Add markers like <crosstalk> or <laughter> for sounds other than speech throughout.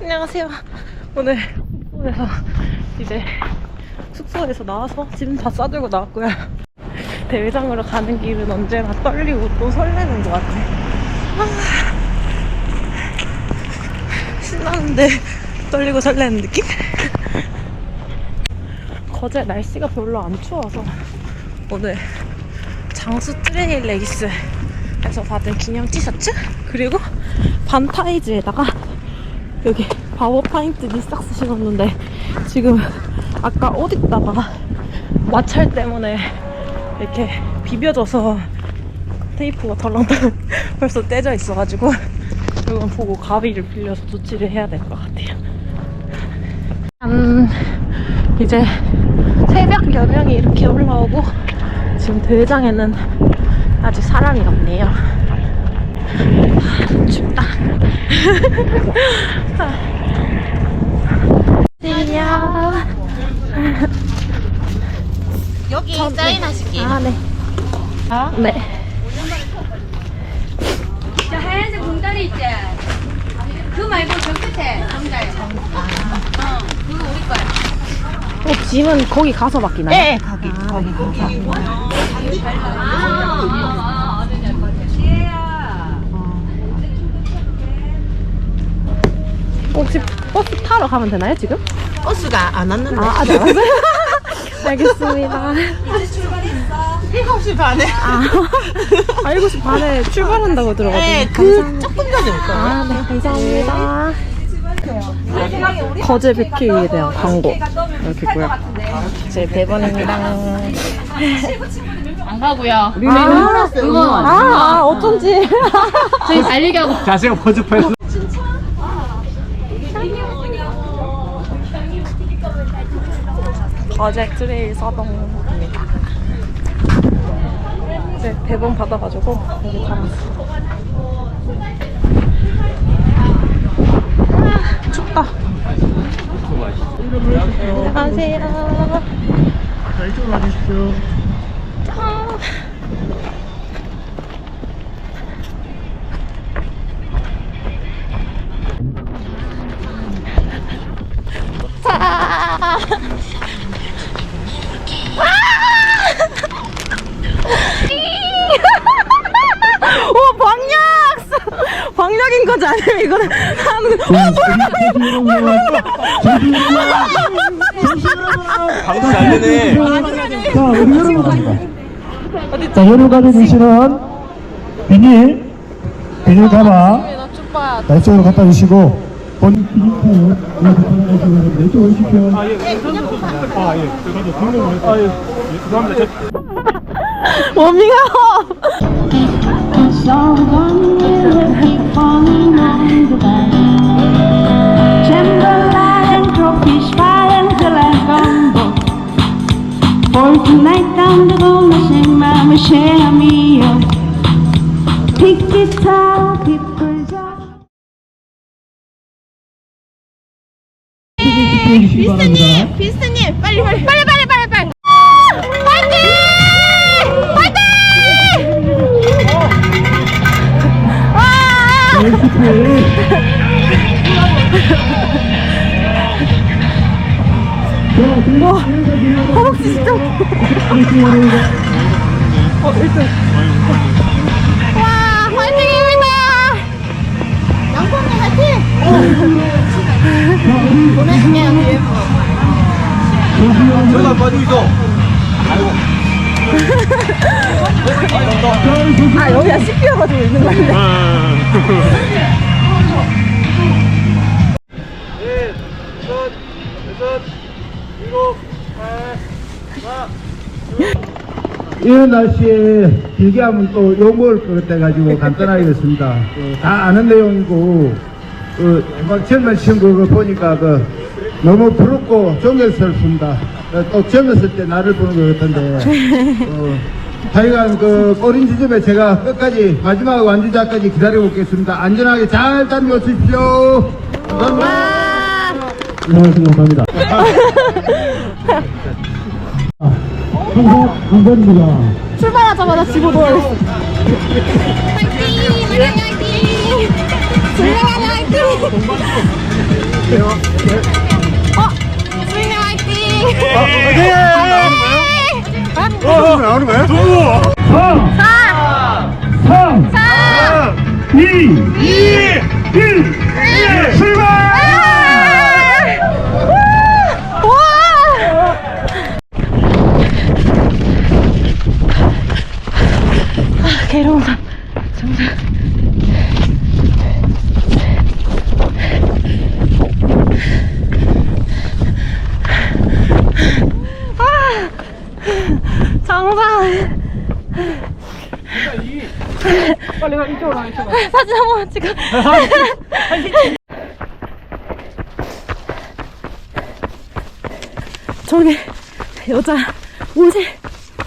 안녕하세요. 오늘 숙소에서 이제 숙소에서 나와서 짐 다 싸들고 나왔고요. <laughs> 대회장으로 가는 길은 언제나 떨리고 또 설레는 것 같아. 아, 신나는데 떨리고 설레는 느낌? <laughs> 거제 날씨가 별로 안 추워서 오늘 장수 트레일 레이스에서 받은 기념 티셔츠 그리고 반타이즈에다가 여기 바워 파인트 니삭스 신었는데 지금 아까 옷 입다가 마찰 때문에 이렇게 비벼져서 테이프가 덜렁덜렁 <laughs> 벌써 떼져 있어가지고 이건 보고 가위를 빌려서 조치를 해야 될 것 같아요. 한 이제 새벽 여명이 이렇게 올라오고 지금 대회장에는 아직 사람이 없네요. 아, 춥다. 안녕. 여기 사인하실게. 아, 네. 어? 네. 저 하얀색 봉다리 있지? 그 말고 저 끝에 봉다리. 어, 그거 우리 거야. 어, 짐은 거기 가서 맡기나요? 네, 거기, 거기, 거기. 혹시 버스 타러 가면 되나요, 지금? 버스가 안 왔는데. 아, 아직 안 왔어요? 알겠습니다. 7시 반에. 아, 아 7시 반에 출발한다고 들어가지고. 네, 그 조금 전에 올 거예요. 아, 네, 감사합니다. 거제 백회에 대한 광고 이렇게 있고요. 제 대본입니다. 안 가고요. 아, 응원. 아, 아, 어쩐지. 저희 달리기 하고 자세가 번쩍해 서 거제 트레일 서동입니다. 이제 대본 받아가지고 여기 담았어. 아, 춥다. 안녕하세요. 이쪽으로 와주십시오. 아. 거지 아니면 이거는 하는 방송 잘 되네. 자, 우리 여러분 갑니다. 자, 여러분 가져주시는 비닐, 비닐 가방, 자, 이쪽으로 갖다 주시고, 본인 여기 이쪽으로 오십시오. 아, 예. 아, 예. 아, 예. 예. 저, 워밍업! 빨리, 빨리, 빨리, 빨리, 빨리. 허벅지 진짜. 어, 1등. 와, 화이팅입니다. 양콩님 화이팅! 보내줄게요, 뒤에. 저가 빠지고 있어. 아, 여기가 씹혀가지고 있는 거 사. 이런 날씨에 길게 하면 또 욕먹을 것 같아가지고 간단하겠습니다. 어, 다 아는 내용이고, 어, 막 젊은 친구 그 보니까 그 너무 부럽고 존경스럽습니다. 어, 또 젊었을 때 나를 보는 것 같은데, 어, 하여간 그 꼬린 지점에 제가 끝까지 마지막 완주자까지 기다리고 있겠습니다. 안전하게 잘 다녀오십시오. 감사합니다. 안녕하세요. 감사합니다. 항상 감사합니다. 출발하자마자 집어넣어야겠어. 화이팅! 화이팅! 화이팅! 화이팅! 수인님 화이팅! 어, 나오는 거야? 두! 3! 3! 2! 2! 1! 출발! 계룡산 정상. 아! 정상. 빨리 가, 이쪽으로 가, 이쪽으로. 사진 한 번만 찍어. <laughs> 저기 여자 50,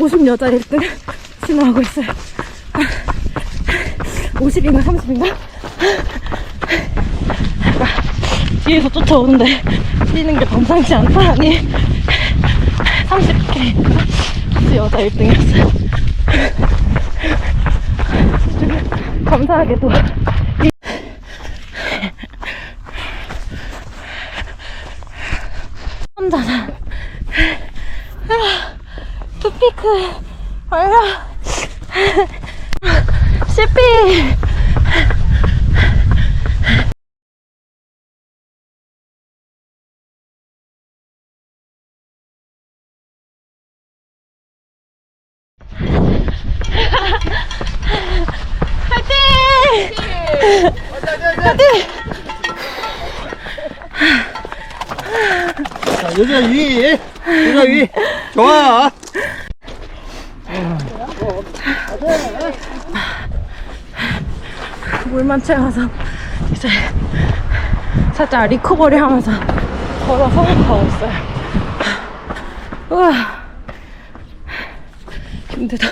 50 여자 1등 지나가고 있어요. 50인가 30인가? 뒤에서 쫓아오는데 뛰는 게 범상치 않다니 30K 여자 1등이었어요. <laughs> 감사하게도 혼자서 투피크 CP 자, <laughs> 여기가 위. 여기가 위. 좋아. 물만 채워서 이제 살짝 리커버리 하면서 걸어서 가고 있어요. 우와 힘들다.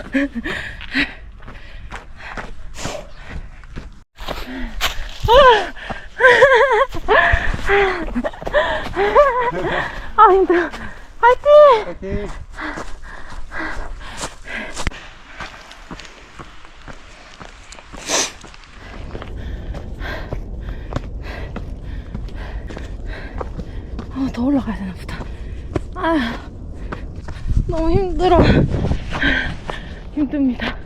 아 힘들어. 화이팅! 아, 더 올라가야 되나 보다. 아, 너무 힘들어. 힘듭니다.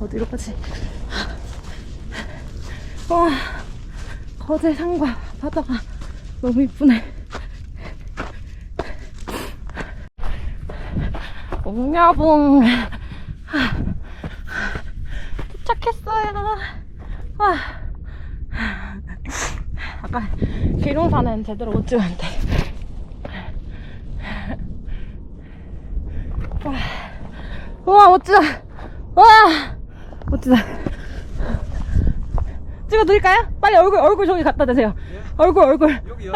어디로 가지? 와, 거제 산과 바다가 너무 이쁘네. 옥녀봉 도착했어요. 와. 아까 기룡산은 제대로 못 찍었는데. 와, 우와 멋지다. 와, 멋지다. 찍어드릴까요? 빨리 얼굴 얼굴 저기 갖다 대세요. 얼굴 얼굴. 여기요.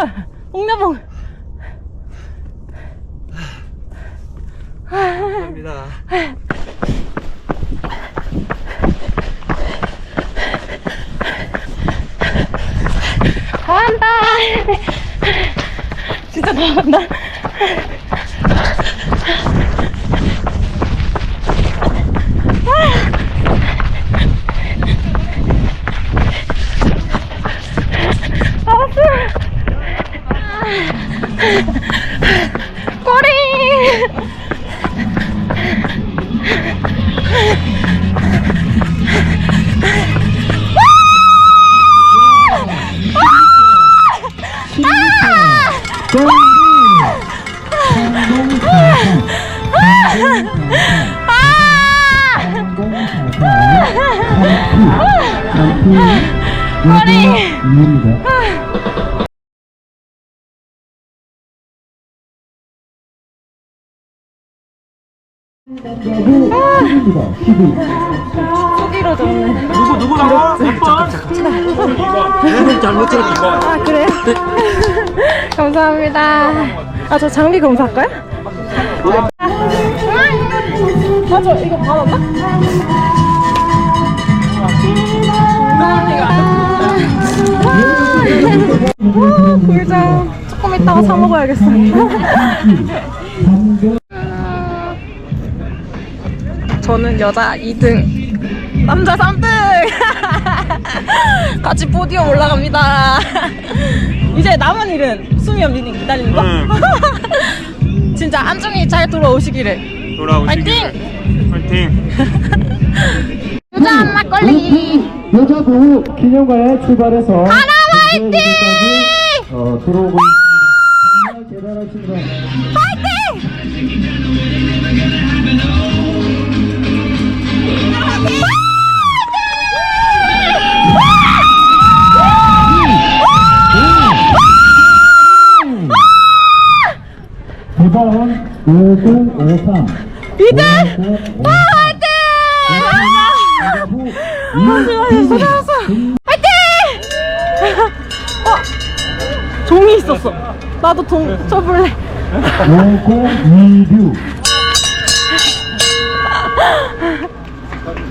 옥녀봉. 감사합니다. 잘한다. 진짜 잘한다. 수기로 줬네. 누구, 누구 나와? 몇 번? 잘못 찍었다. 아, 그래요? 감사합니다. 아, 저 장비 검사할까요? 아, 저 이거 받았나? 와, 굴장. 조금 이따가 사 먹어야겠어. 저는 여자 2등, 남자 3등! <laughs> 같이 포디움 올라갑니다. <laughs> 이제 남은 일은 수미 언니님 기다리는 거. <laughs> 진짜 안중히 잘 돌아오시기를. 돌아오시길. 파이팅. 유자 막걸리. 여자부 기념관에 출발해서 하나 화이팅! 어, 들어오고 있습니다. 정말 대단하십니다. 대방은 5053 이들 와 화이팅! 수고하셨어. 화이팅! 어, 종이 있었어. 나도 동 쳐볼래.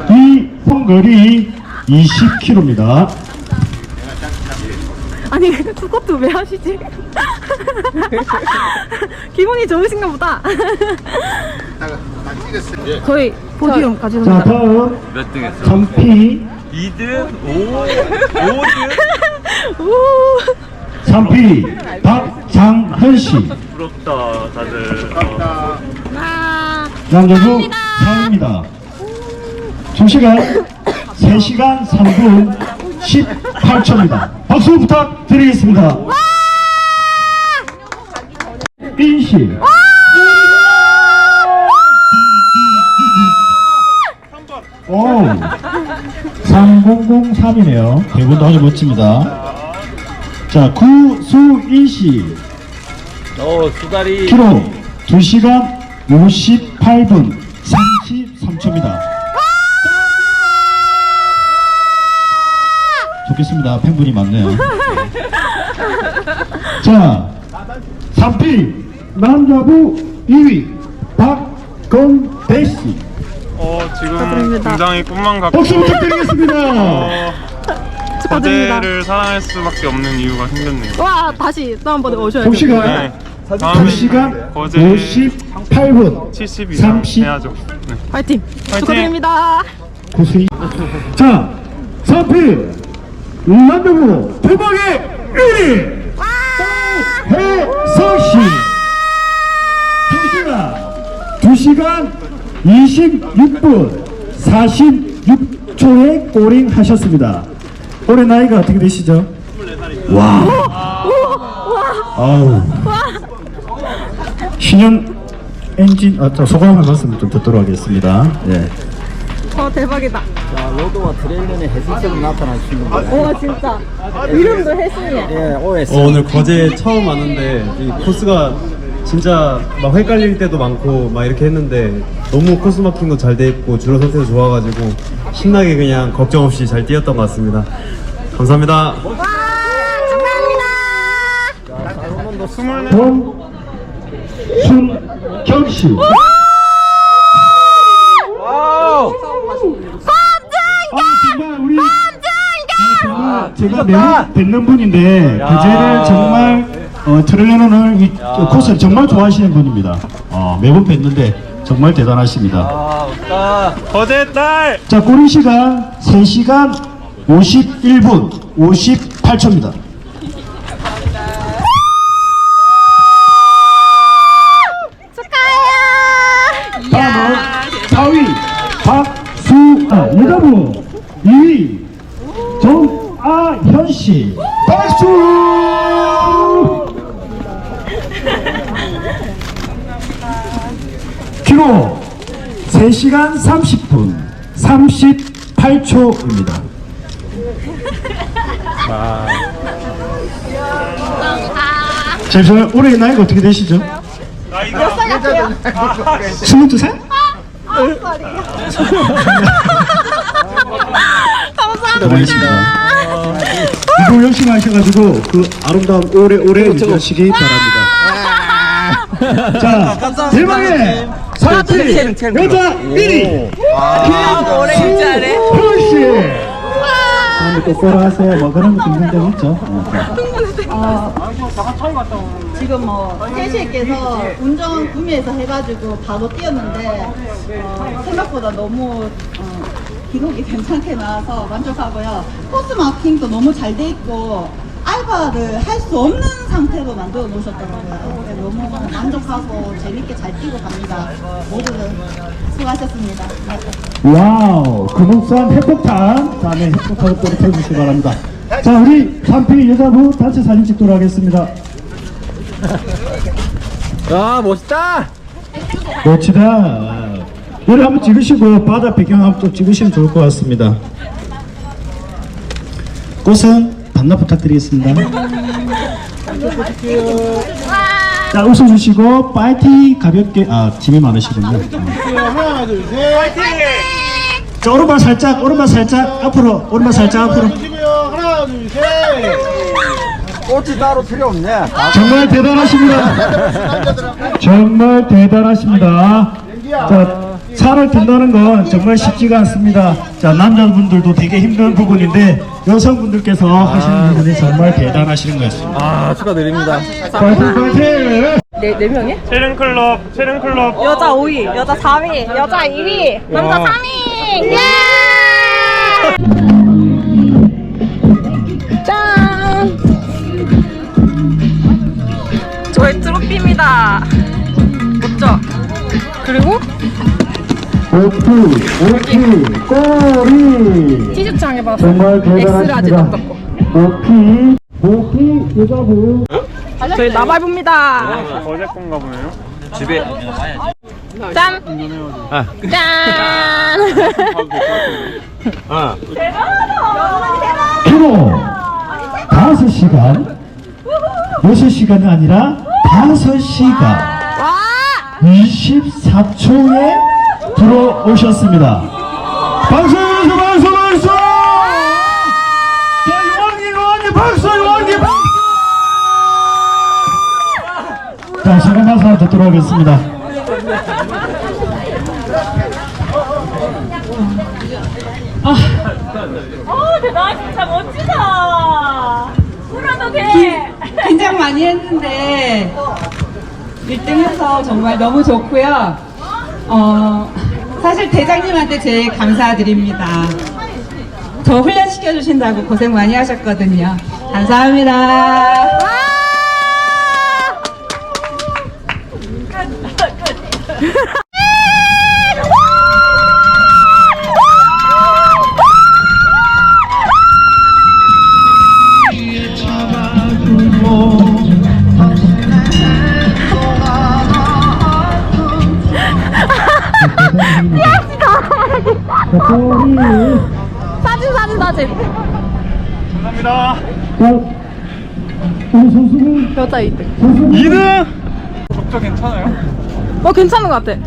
5026이 송거리 20km입니다. 아니 그것도 왜 하시지? 기분이 좋으신가 보다. 저희 포디움 자 가져옵니다. 다음 몇 등 했어? 장피 2등? 5? 5등? 우. 장피 박장현 씨 부럽다 다들. 어. 아, 남자부 4입니다. 총시간 3시간 3분 18초입니다. 박수 부탁드리겠습니다. 인실 오 3003이네요. 대본도 아주 멋집니다. 자, 구수인 씨 어, 수다리. 키로 2시간 58분 33초입니다. 좋겠습니다. 팬분이 많네요. 자, 3피 남자부 2위 박건대 씨. 어 지금 축하드립니다. 굉장히 꿈만 같고 박수 부탁드리겠습니다. 어, 축하드립니다. 거제를 사랑할 수밖에 없는 이유가 생겼네요. 와 다시 또 한 번 오셔야 돼요. 동시간 네. 다음에 2시간 거제 58분 70 이상 30. 해야죠. 네. 파이팅. 축하드립니다. 고수이. 자, 3피 남자부 대박의 1위 해성 씨. 경기가 2시간 26분 46초에 꼬링 하셨습니다. 올해 나이가 어떻게 되시죠? 와. 아우. 신형 엔진 아, 저 소감 한 말씀 좀 듣도록 하겠습니다. 예. 어 대박이다. 자, 로드와 트레일러의 해수처럼 나타나시는 거. 와 진짜 이름도 혜순이야. 예, OS. 어, 오늘 거제 처음 왔는데 이 코스가 진짜 막 헷갈릴 때도 많고 막 이렇게 했는데 너무 코스 마킹도 잘 돼 있고 줄어 상태도 좋아가지고 신나게 그냥 걱정 없이 잘 뛰었던 것 같습니다. 감사합니다. 권순경 씨. 아, 정말 우리 아, 제가 매우 뵙는 분인데 그제를 정말 어, 트레이너를 이 코스를 정말 좋아하시는 분입니다. 어, 매번 뵙는데 정말 대단하십니다. 아. 거제 딸. 자, 꼬리 시간 3시간 51분 58초입니다. 3시간 30분 38초입니다. 잠시만요. 올해 나이가 어떻게 되시죠? 나이가 22살? <laughs> 감사합니다. 이거 열심히 하셔가지고 그 아름다운 오래 오래 유지하시기 바랍니다. 자, 대망의 사치 여자 1위 김수현 씨. 다음에 똑바로 하세요. 뭐 그런 거 긍정적 있죠. 지금 뭐 캐시께서 운전 구매해서 해가지고 바로 뛰었는데 어, 생각보다 너무 어, 기록이 괜찮게 나와서 만족하고요. 코스 마킹도 너무 잘 돼 있고 알바를 할 수 없는 상태로 만들어 놓으셨더라고요. 네, 너무 만족하고 재밌게 잘 뛰고 갑니다. 모두들 수고하셨습니다. 네. 와우, 금옥산 핵폭탄. 다음에 핵폭탄을 또 펴주시기 바랍니다. 자, 우리 3피 여자부 단체 사진 찍도록 하겠습니다. 아 멋있다. 멋지다. 노래 한번 찍으시고 바다 배경 한번 좀 찍으시면 좋을 것 같습니다. 꽃은 반납 부탁드리겠습니다. 자, 웃어주시고 파이팅 가볍게 아 짐이 많으시군요. 하나 둘 셋. 자 오른발 살짝 오른발 살짝 앞으로 오른발 살짝 앞으로. 하나 둘 셋. 꽃이 따로 필요 없네. 정말 대단하십니다. 정말 대단하십니다. 자, 산을 든다는 건 정말 쉽지가 않습니다. 자, 남자분들도 되게 힘든 부분인데 여성분들께서 하시는 부분이 정말 대단하시는 것 같습니다. 아 축하드립니다. 파이팅 파이팅! 네, 네 명이? 체른클럽 체른클럽 여자 5위, 여자 4위, 여자 2위, 남자 3위! 예! 짠! 저의 트로피입니다. 멋져. 그리고 오키 오키 꼬리 티셔츠 받았어. 정말 엑스라지. 덕덕고. 오키 오키 여자부 저희 나발부입니다. 어제 건가 보네요. 짠! 짠! <laughs> 키로 다섯 시간 여섯 시간이 아니라 다섯 시간 와! 24초에 들어오셨습니다. 박수 박수 박수! 자 요원님 요원님 박수 요원님 박수! 자 시간 가서 듣도록 하겠습니다. 어, 대단하시 진짜 멋지다! 울어도 돼! 긴장 많이 했는데 1등 해서 정말 너무 좋고요. 어, 사실 대장님한테 제일 감사드립니다. 저 훈련시켜 주신다고 고생 많이 하셨거든요. 감사합니다. <laughs> 자 우리 선수분 여자 2등. 선수분 2등. 어, 괜찮은 것 같아.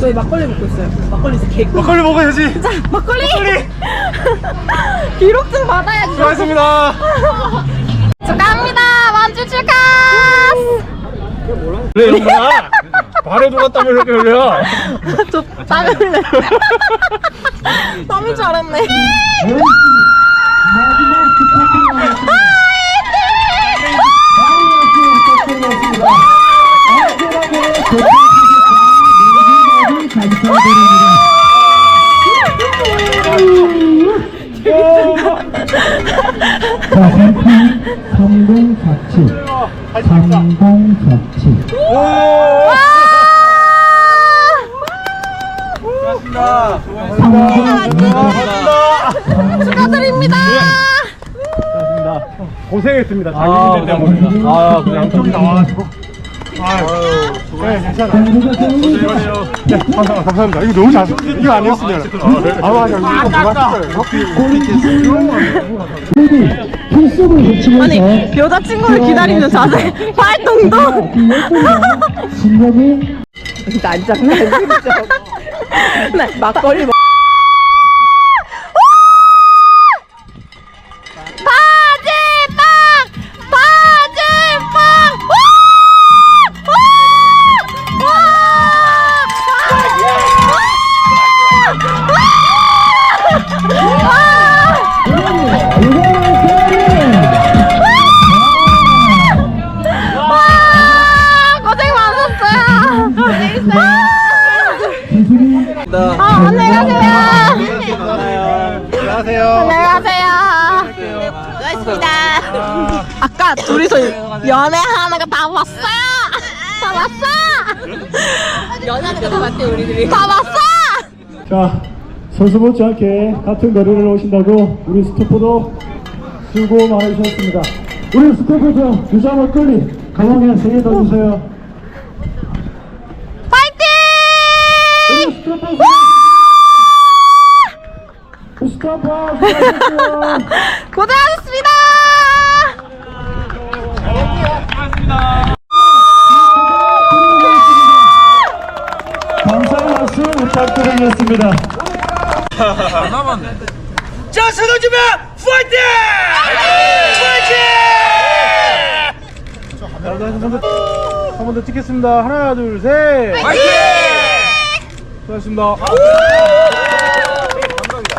저희 막걸리 먹고 있어요. 막걸리 진짜 개 막걸리 먹어야지. 진짜 막걸리! <laughs> 기록 좀 받아야지. 수고하셨습니다. <laughs> 축하합니다! 완주 축하! 그래 이런구나. 발에 돌았다며 이렇게 흘려. 저 땀을 흘려. 땀인 줄 알았네. 자, 3047. 3047. 축하드립니다. 고생했습니다. 자기 힘들 때문에. 아 그냥 양쪽이 나와가지고. 아유, 네, 괜찮아. 네, 감사합니다. 감사합니다. 이거 너무 잘, 이거 아니었으면. 아, 맞아. 이거 그만 아니 여자친구를 기다리는 자세 활동도 진력이 난 장난 아니죠 <laughs> 네 막걸리 먹 안녕히 가세요. 안녕하세요. 안녕하세요. 수고하셨습니다. 아까 둘이서 연애하는 거 다 봤어요. 다 봤어. 연애하는 거 다 봤대 우리들이. 다 봤어. 자, 선수 못지않게 같은 거리를 오신다고 우리 스토퍼도 수고 많으셨습니다. 우리 스토퍼 주자 막걸리 가방에 세개더 주세요. 파이팅! 우리 스토퍼 스토퍼 <laughs> 수고하셨어요. 고생하셨습니다. 감사의 말씀 부탁드리겠습니다. <laughs> 한번 더 찍겠습니다. 하나, 둘, 셋. 파이팅! 수고하셨습니다.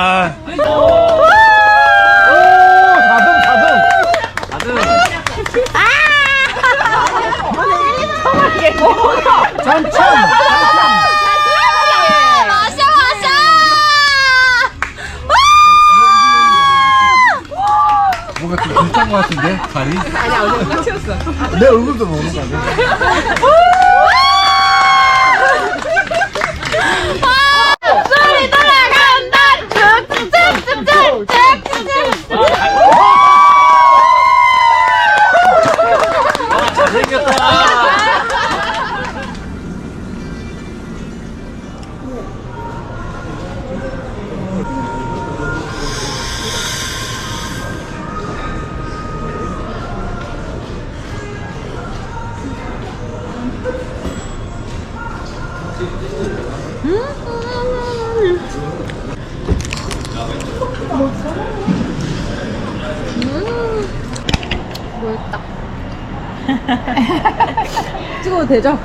등, 사등. 마셔, 마셔. 뭔가 좀 비슷한 것 같은데, 다리? 아니, 얼굴 쳤어. 내 얼굴도 모르는 거 아니야? 되죠?